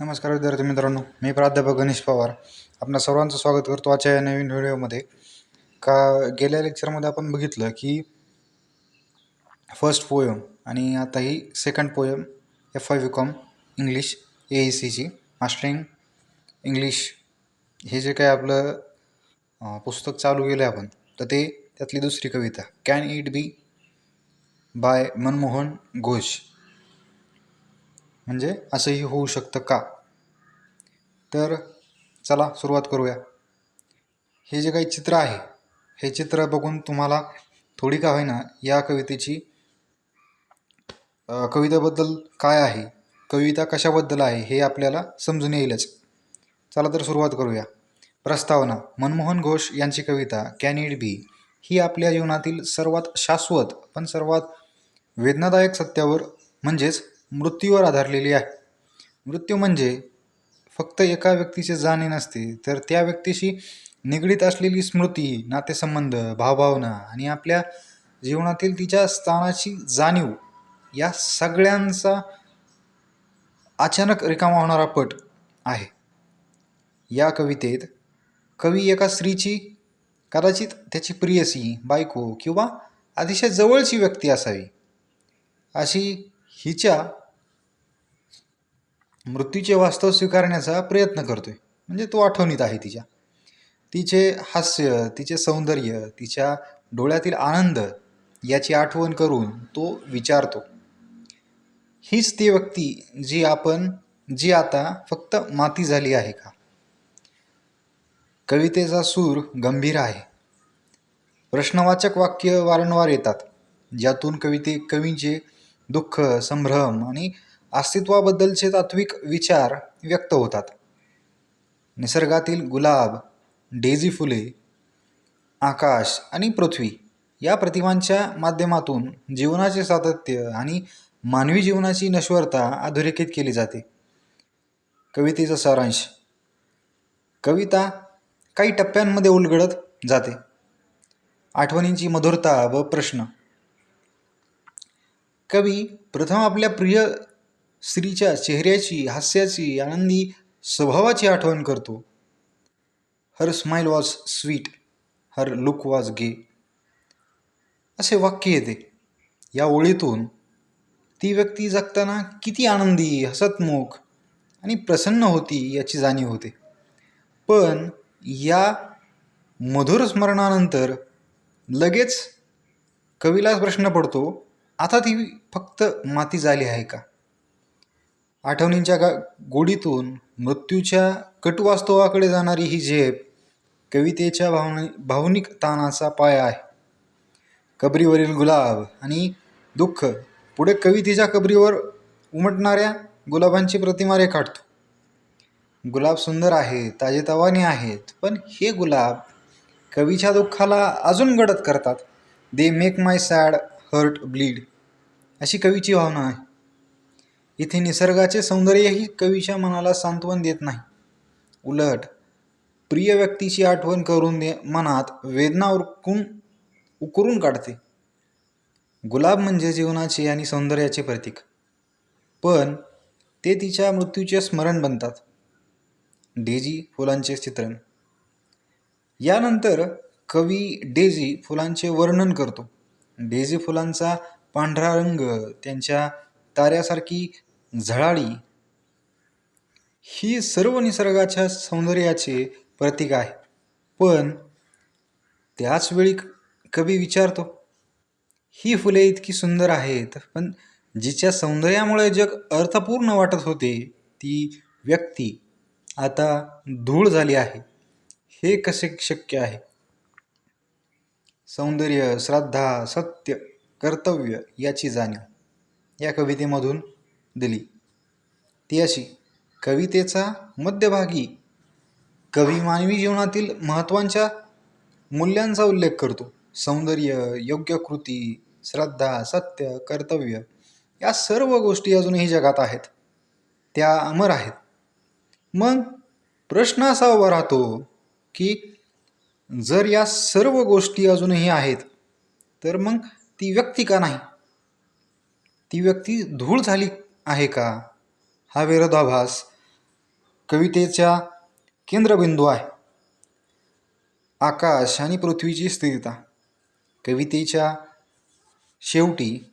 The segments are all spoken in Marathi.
नमस्कार विद्यार्थी मित्रांनो मी प्राध्यापक गणेश पवार. आपणा सर्वांचं स्वागत करतो आजच्या या नवीन व्हिडिओमध्ये. का गेल्या लेक्चरमध्ये आपण बघितलं की फर्स्ट पोयम आणि आता ही second poem F Y com English A E सीची मास्टरिंग इंग्लिश हे जे काय आपलं पुस्तक चालू केलं आहे आपण तर ते त्यातली दुसरी कविता can it be by Manmohan Ghosh. म्हणजे असंही होऊ शकतं का? तर चला सुरुवात करूया. हे जे काही चित्र आहे हे चित्र बघून तुम्हाला थोडी का होईना या कवितेची कवितेबद्दल काय आहे कविता कशाबद्दल आहे हे आपल्याला समजून येईलच. चला तर सुरुवात करूया. प्रस्तावना मनमोहन घोष यांची कविता कॅन इट बी ही आपल्या जीवनातील सर्वात शाश्वत पण सर्वात वेदनादायक सत्यावर म्हणजेच मृत्यूवर आधारलेली आहे. मृत्यू म्हणजे फक्त एका व्यक्तीचे जाणे नसते तर त्या व्यक्तीशी निगडीत असलेली स्मृती नातेसंबंध भावभावना आणि आपल्या जीवनातील तिच्या स्थानाची जाणीव या सगळ्यांचा अचानक रिकामा होणारा पट आहे. या कवितेत कवी एका स्त्रीची कदाचित त्याची प्रियसी बायको किंवा अतिशय जवळची व्यक्ती असावी. अशी हिच्या मृत्यूचे वास्तव स्वीकारण्याचा प्रयत्न करतोय. म्हणजे तो आठवणीत आहे तिच्या. तिचे हास्य तिचे सौंदर्य तिच्या डोळ्यातील आनंद याची आठवण करून तो विचारतो. हीच ती व्यक्ती जी आपण जी आता फक्त माती झाली आहे का? कवितेचा सूर गंभीर आहे. प्रश्नवाचक वाक्य वारंवार येतात ज्यातून कविते कवींचे दुःख संभ्रम आणि अस्तित्वाबद्दलचे तात्विक विचार व्यक्त होतात. निसर्गातील गुलाब डेझी फुले आकाश आणि पृथ्वी या प्रतिमांच्या माध्यमातून जीवनाचे सातत्य आणि मानवी जीवनाची नश्वरता अधोरेखित केली जाते. कवितेचा सारांश कविता काही टप्प्यांमध्ये उलगडत जाते. आठवणींची मधुरता व प्रश्न. कवी प्रथम आपल्या प्रिय स्त्रीच्या चेहऱ्याची हास्याची आनंदी स्वभावाची आठवण करतो. Her smile was sweet her look was gay असे वाक्य येते. या ओळीतून ती व्यक्ती जगताना किती आनंदी हसतमुख आणि प्रसन्न होती याची जाणीव होते. पण या मधुर स्मरणानंतर लगेच कवीला प्रश्न पडतो आता ती फक्त माती झाली आहे का? आठवणींच्या गा गोडीतून मृत्यूच्या कटुवास्तवाकडे जाणारी ही झेप कवितेच्या भावना भावनिक ताणाचा पाया आहे. कबरीवरील गुलाब आणि दुःख पुढे कवितेच्या कबरीवर उमटणाऱ्या गुलाबांची प्रतिमा रेखाटतो. गुलाब सुंदर आहेत ताजेतवाने आहेत पण हे गुलाब कवीच्या दुःखाला अजून गडद करतात. They make my sad heart bleed अशी कवीची भावना आहे. इथे निसर्गाचे सौंदर्यही कवीच्या मनाला सांत्वन देत नाही. उलट प्रिय व्यक्तीची आठवण करून दे मनात वेदना उरकून उकरून काढते. गुलाब म्हणजे जीवनाचे आणि सौंदर्याचे प्रतीक. पण ते तिच्या मृत्यूचे स्मरण बनतात. डेझी फुलांचे चित्रण. यानंतर कवी डेझी फुलांचे वर्णन करतो. डेझी फुलांचा पांढरा रंग त्यांच्या ताऱ्यासारखी झळाळी ही सर्व निसर्गाच्या सौंदर्याचे प्रतीक आहे. पण त्याच वेळी कवी विचारतो ही फुले इतकी सुंदर आहेत पण जिच्या सौंदर्यामुळे जग अर्थपूर्ण वाटत होते ती व्यक्ती आता धूळ झाली आहे. हे कसे शक्य आहे? सौंदर्य श्रद्धा सत्य कर्तव्य याची जाणीव. या कवितेमधून दिली. ती अशी कवितेचा मध्यभागी कवी मानवी जीवनातील महत्त्वांच्या मूल्यांचा उल्लेख करतो. सौंदर्य योग्य कृती श्रद्धा सत्य कर्तव्य या सर्व गोष्टी अजूनही जगात आहेत. त्या अमर आहेत. मग प्रश्न असा उभा राहतो की जर या सर्व गोष्टी अजूनही आहेत तर मग ती व्यक्ती का नाही? ती व्यक्ती धूळ झाली आहे का? हा विरोधाभास कवितेचा केंद्रबिंदू आहे. आकाश आणि पृथ्वीची स्थिरता कवितेच्या शेवटी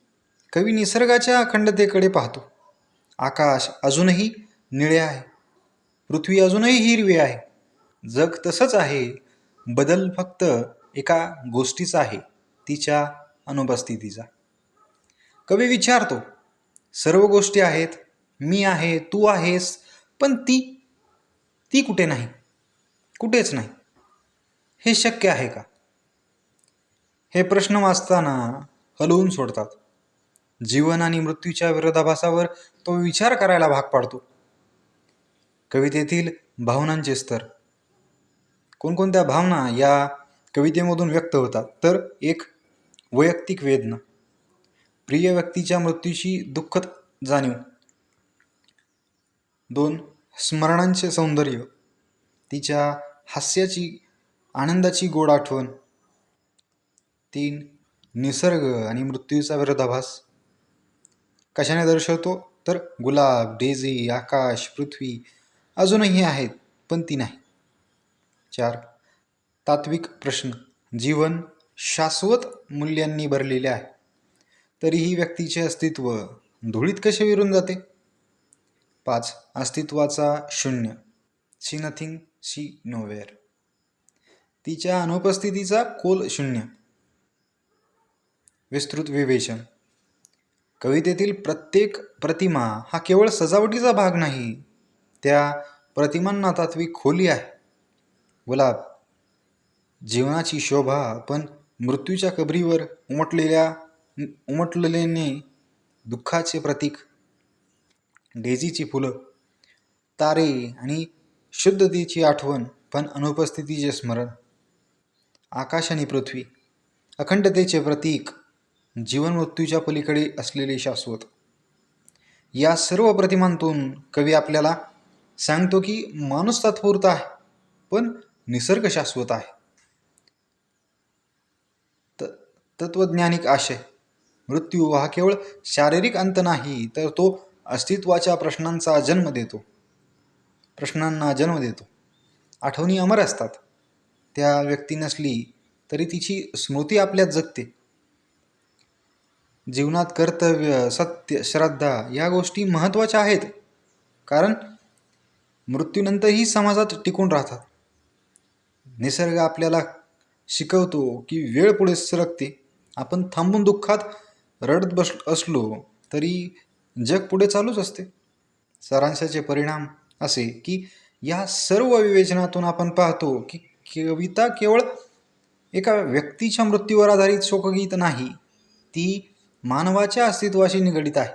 कवी निसर्गाच्या अखंडतेकडे पाहतो. आकाश अजूनही निळे आहे पृथ्वी अजूनही हिरवी आहे. जग तसंच आहे बदल फक्त एका गोष्टीचा आहे तिच्या अनुपस्थितीचा. कवी विचारतो सर्व गोष्टी आहेत मी आहे तू आहेस पण ती ती कुठे नाही? कुठेच नाही. हे शक्य आहे का? हे प्रश्न वाचताना हलवून सोडतात. जीवन आणि मृत्यूच्या विरोधाभासावर तो विचार करायला भाग पाडतो. कवितेतील भावनांचे स्तर. कोणकोणत्या भावना या कवितेमधून व्यक्त होतात? तर एक वैयक्तिक वेदना. प्रिय व्यक्तीच्या मृत्यूची दुःखद जाणीव. दोन स्मरणांचे सौंदर्य. तिच्या हास्याची आनंदाची गोड आठवण. तीन निसर्ग आणि मृत्यूचा विरोधाभास. कशाने दर्शवतो? तर गुलाब डेझी आकाश पृथ्वी अजूनही आहेत पण ती नाही. चार तात्विक प्रश्न. जीवन शाश्वत मूल्यांनी भरलेले आहे. तरीही व्यक्तीचे अस्तित्व धुळीत कसे विरून जाते? पाच. अस्तित्वाचा शून्य. She nothing she nowhere. तिच्या अनुपस्थितीचा खोल शून्य. विस्तृत विवेचन. कवितेतील प्रत्येक प्रतिमा हा केवळ सजावटीचा भाग नाही त्या प्रतिमांना तात्विक खोली आहे. गुलाब. जीवनाची शोभा पण मृत्यूच्या कबरीवर उमटलेल्या उमटलेल्याने दुःखाचे प्रतीक डेझीची फुलं तारे आणि शुद्धतेची आठवण पण अनुपस्थितीचे स्मरण. आकाश आणि पृथ्वी अखंडतेचे प्रतीक जीवन मृत्यूच्या पलीकडे असलेले शाश्वत. या सर्व प्रतिमांतून कवी आपल्याला सांगतो की माणूस तात्पुरता आहे पण निसर्ग शाश्वत आहे. त तत्वज्ञानिक आशय. मृत्यू हा केवळ शारीरिक अंत नाही तर तो अस्तित्वाच्या प्रश्नांचा जन्म देतो. प्रश्नांना जन्म देतो. आठवणी अमर असतात. त्या व्यक्ती नसली तरी तिची स्मृती आपल्यात जगते. जीवनात कर्तव्य सत्य श्रद्धा या गोष्टी महत्त्वाच्या आहेत. कारण मृत्यूनंतरही समाजात टिकून राहतात. निसर्ग आपल्याला शिकवतो की वेळ पुढे सरकते. आपण थांबून दुःखात रडत बस असलो तरी जग पुढे चालूच असते. सारांशाचे परिणाम असे की या सर्व विवेचनातून आपण पाहतो की कविता केवळ एका व्यक्तीच्या मृत्यूवर आधारित शोकगीत नाही ती मानवाच्या अस्तित्वाशी निगडीत आहे.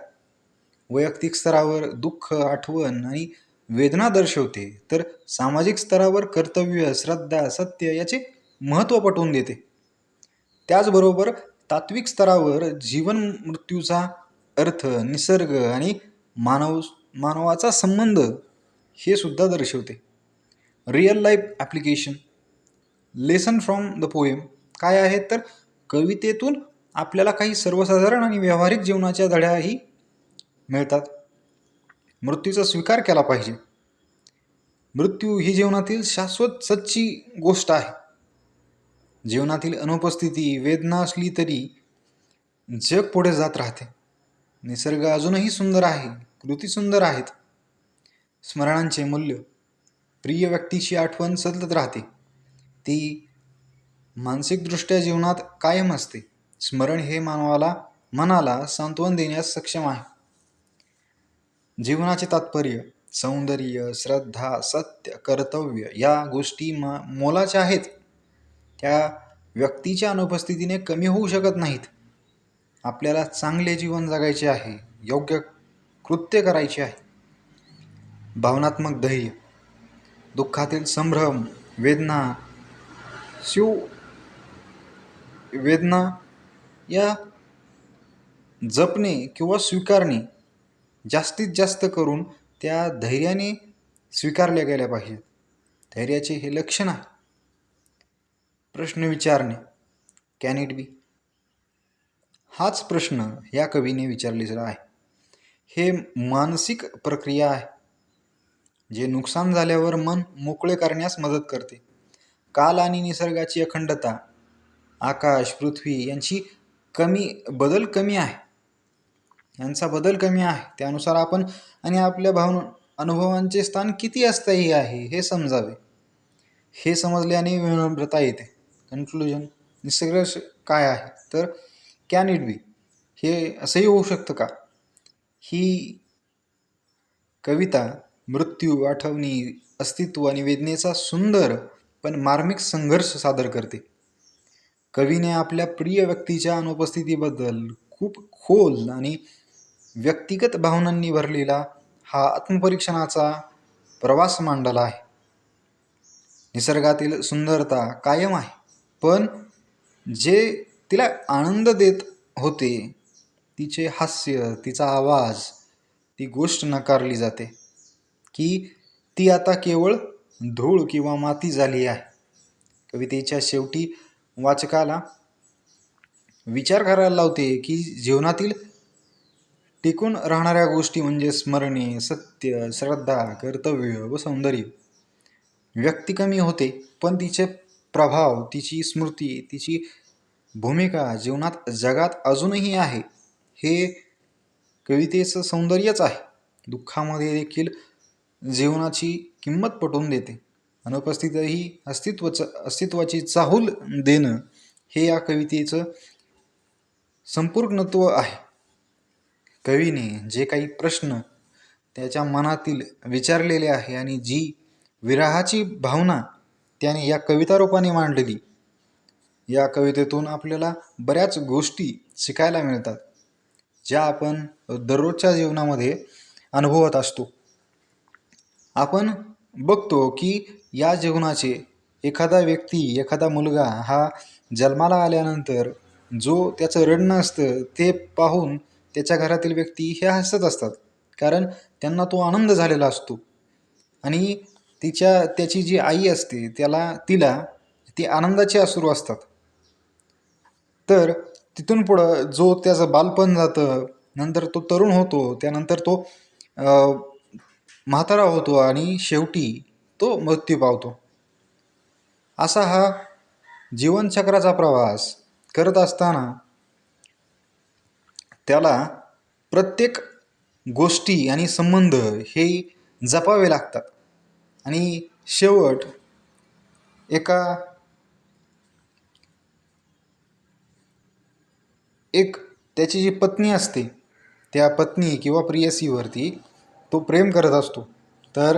वैयक्तिक स्तरावर दुःख आठवण आणि वेदना दर्शवते तर सामाजिक स्तरावर कर्तव्य श्रद्धा सत्य याचे महत्त्व पटवून देते. त्याचबरोबर तात्विक स्तरावर जीवन मृत्यूचा अर्थ निसर्ग आणि मानव मानवाचा संबंध हे सुद्धा दर्शवते. Real life application lesson from the poem काय आहे? तर कवितेतून आपल्याला काही सर्वसाधारण आणि व्यावहारिक जीवनाच्या धड्याही मिळतात. मृत्यूचा स्वीकार केला पाहिजे. मृत्यू ही जीवनातील शाश्वत सच्ची गोष्ट आहे. जीवनातील अनुपस्थिती वेदना असली तरी जग पुढे जात राहते. निसर्ग अजूनही सुंदर आहे कृती सुंदर आहेत. स्मरणांचे मूल्य प्रिय व्यक्तीची आठवण सतत राहते. ती मानसिकदृष्ट्या जीवनात कायम असते. स्मरण हे मानवाला मनाला सांत्वन देण्यास सक्षम आहे. जीवनाचे तात्पर्य सौंदर्य श्रद्धा सत्य कर्तव्य या गोष्टी मा मोलाच्या आहेत. त्या व्यक्तीच्या अनुपस्थितीने कमी होऊ शकत नाहीत. आपल्याला चांगले जीवन जगायचे आहे. योग्य कृत्य करायचे आहे. भावनात्मक धैर्य दुःखातील संभ्रम वेदना शिव वेदना या जपणे किंवा स्वीकारणे जास्तीत जास्त करून त्या धैर्याने स्वीकारल्या गेल्या पाहिजेत. धैर्याचे हे लक्षण आहे. प्रश्न विचारणे. कॅन इट बी हाच प्रश्न या कवीने विचारलेला आहे. हे मानसिक प्रक्रिया आहे. जे नुकसान झाल्यावर मन मोकळे करण्यास मदत करते. काल आणि निसर्गाची अखंडता आकाश पृथ्वी यांची कमी बदल कमी आहे. यांचा बदल कमी आहे. त्यानुसार आपण आणि आपल्या भावना अनुभवांचे स्थान किती असताही आहे हे समजावे. हे समजल्याने विनम्रता येते. कन्क्लुजन निसर्ग काय आहे? तर कॅन इट बी हे असंही होऊ शकतं का? ही कविता मृत्यू आठवणी अस्तित्व आणि वेदनेचा सुंदर पण मार्मिक संघर्ष सादर करते. कवीने आपल्या प्रिय व्यक्तीच्या अनुपस्थितीबद्दल खूप खोल आणि व्यक्तिगत भावनांनी भरलेला हा आत्मपरीक्षणाचा प्रवास मांडला आहे. निसर्गातील सुंदरता कायम आहे. पण जे तिला आनंद देत होते तिचे हास्य तिचा आवाज ती गोष्ट नकारली जाते की ती आता केवळ धूळ किंवा माती झाली आहे. कवितेच्या शेवटी वाचकाला विचार करायला लावते की जीवनातील टिकून राहणाऱ्या गोष्टी म्हणजे स्मरणे सत्य श्रद्धा कर्तव्य व सौंदर्य. व्यक्ती कमी होते पण तिचे प्रभाव तिची स्मृती तिची भूमिका जीवनात जगात अजूनही आहे. हे कवितेचं सौंदर्यच आहे. दुःखामध्ये देखील जीवनाची किंमत पटवून देते. अनुपस्थितही अस्तित्वाचं अस्तित्वाची चाहूल देणं हे या कवितेचं संपूर्णत्व आहे. कवीने जे काही प्रश्न त्याच्या मनातील विचारलेले आहे आणि जी विराहाची भावना त्याने या कविता रूपाने मांडलेली. या कवितेतून आपल्याला बऱ्याच गोष्टी शिकायला मिळतात ज्या आपण दररोजच्या जीवनामध्ये अनुभवत असतो. आपण बघतो की या जीवनाचे एखादा व्यक्ती एखादा मुलगा हा जन्माला आल्यानंतर जो त्याचं रडणं असतं ते पाहून त्याच्या घरातील व्यक्ती हे हसत असतात कारण त्यांना तो आनंद झालेला असतो. आणि तिच्या त्याची जी आई असते त्याला तिला ती आनंदाचे अश्रू असतात. तर तिथून पुढं जो त्याचं बालपण जातं नंतर तो तरुण होतो त्यानंतर तो म्हातारा होतो आणि शेवटी तो मृत्यू पावतो. असा हा जीवनचक्राचा प्रवास करत असताना त्याला प्रत्येक गोष्टी आणि संबंध हे जपावे लागतात. आणि शेवट एका एक त्याची जी पत्नी असते त्या पत्नी किंवा प्रियसीवरती तो प्रेम करत असतो. तर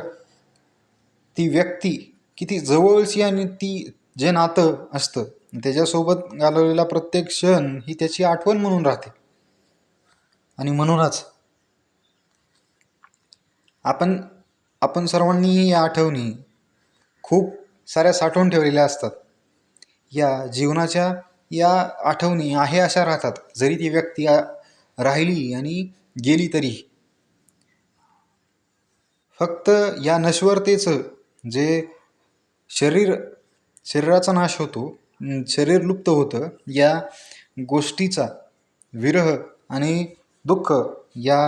ती व्यक्ती किती जवळची आणि ती जे नातं असतं त्याच्यासोबत घालवलेला प्रत्येक क्षण ही त्याची आठवण म्हणून राहते. आणि म्हणूनच आपण आपण सर्वांनी या आठवणी खूप साऱ्या साठवून ठेवलेल्या असतात. या जीवनाच्या या आठवणी आहे अशा राहतात जरी ती व्यक्ती राहिली आणि गेली तरी. फक्त या नश्वरतेचं जे शरीर शरीराचा नाश होतो शरीर लुप्त होतं या गोष्टीचा विरह आणि दुःख या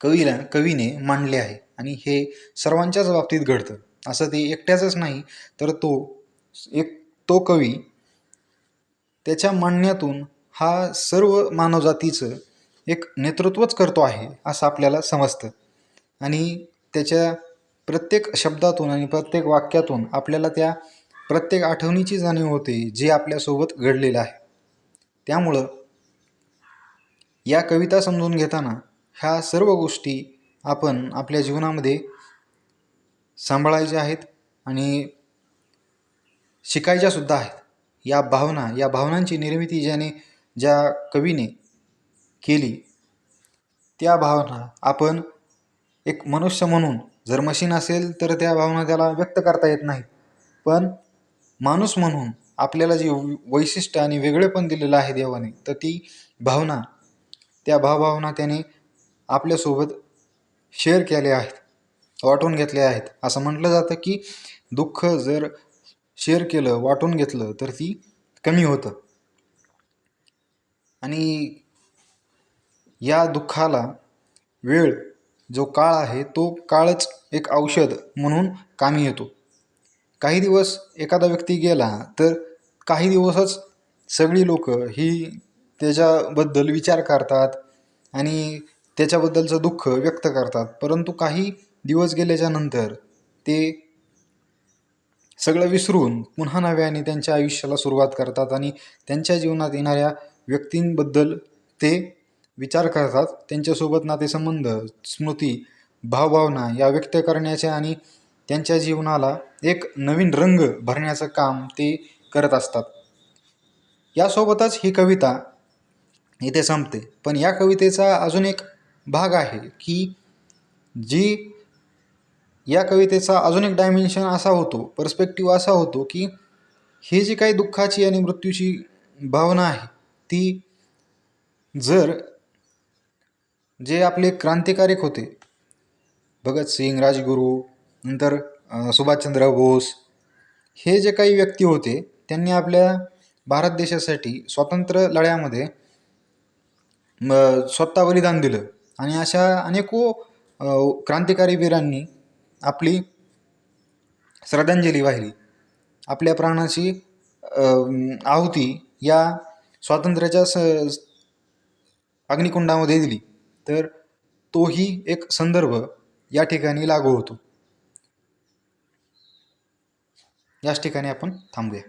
कवीला कवीने मांडले आहे. आणि हे सर्वांच्याच बाबतीत घडतं. असं ते एकट्याचंच नाही तर तो एक तो कवी त्याच्या मांडण्यातून हा सर्व मानवजातीचं एक नेतृत्वच करतो आहे असं आपल्याला समजतं. आणि त्याच्या प्रत्येक शब्दातून आणि प्रत्येक वाक्यातून आपल्याला त्या प्रत्येक आठवणीची जाणीव होते जे आपल्यासोबत घडलेलं आहे. त्यामुळं या कविता समजून घेताना ह्या सर्व गोष्टी आपण आपल्या जीवनामध्ये सांभाळायच्या आहेत आणि शिकायच्यासुद्धा आहेत. या भावना या भावनांची निर्मिती ज्याने ज्या कवीने केली त्या भावना आपण एक मनुष्य म्हणून जर मशीन असेल तर त्या भावना त्याला व्यक्त करता येत नाहीत. पण माणूस म्हणून आपल्याला जे वैशिष्ट्य आणि वेगळेपण दिलेलं आहे देवाने तर ती भावना त्या भावभावना त्याने आपल्यासोबत शेअर केले आहेत वाटून घेतले आहेत. असं म्हटलं जातं की दुःख जर शेअर केलं वाटून घेतलं तर ती कमी होतं. आणि या दुःखाला वेळ जो काळ आहे तो काळच एक औषध म्हणून कामी येतो. काही दिवस एखादा व्यक्ती गेला तर काही दिवसच सगळी लोक ही त्याच्याबद्दल विचार करतात आणि त्याच्याबद्दलचं दुःख व्यक्त करतात. परंतु काही दिवस गेल्याच्यानंतर ते सगळं विसरून पुन्हा नव्याने त्यांच्या आयुष्याला सुरुवात करतात आणि त्यांच्या जीवनात येणाऱ्या व्यक्तींबद्दल ते विचार करतात. त्यांच्यासोबत नातेसंबंध स्मृती भावभावना या व्यक्त करण्याच्या आणि त्यांच्या जीवनाला एक नवीन रंग भरण्याचं काम ते करत असतात. यासोबतच ही कविता इथे संपते. पण या कवितेचा अजून एक भाग आहे की जी या कवितेचा अजून एक डायमेन्शन असा होतो पर्स्पेक्टिव्ह असा होतो की ही जी काही दुःखाची आणि मृत्यूची भावना आहे ती जर जे आपले क्रांतिकारक होते भगतसिंग राजगुरू नंतर सुभाषचंद्र बोस हे जे काही व्यक्ती होते त्यांनी आपल्या भारत देशासाठी स्वातंत्र्य लढ्यामध्ये स्वतः बलिदान दिलं. आणि अशा अनेको क्रांतिकारी वीरांनी आपली श्रद्धांजली वाहिली. आपल्या प्राणाची आहुती या स्वातंत्र्याच्या स अग्निकुंडामध्ये दिली. तर तोही एक संदर्भ या ठिकाणी लागू होतो. याच ठिकाणी आपण थांबूया.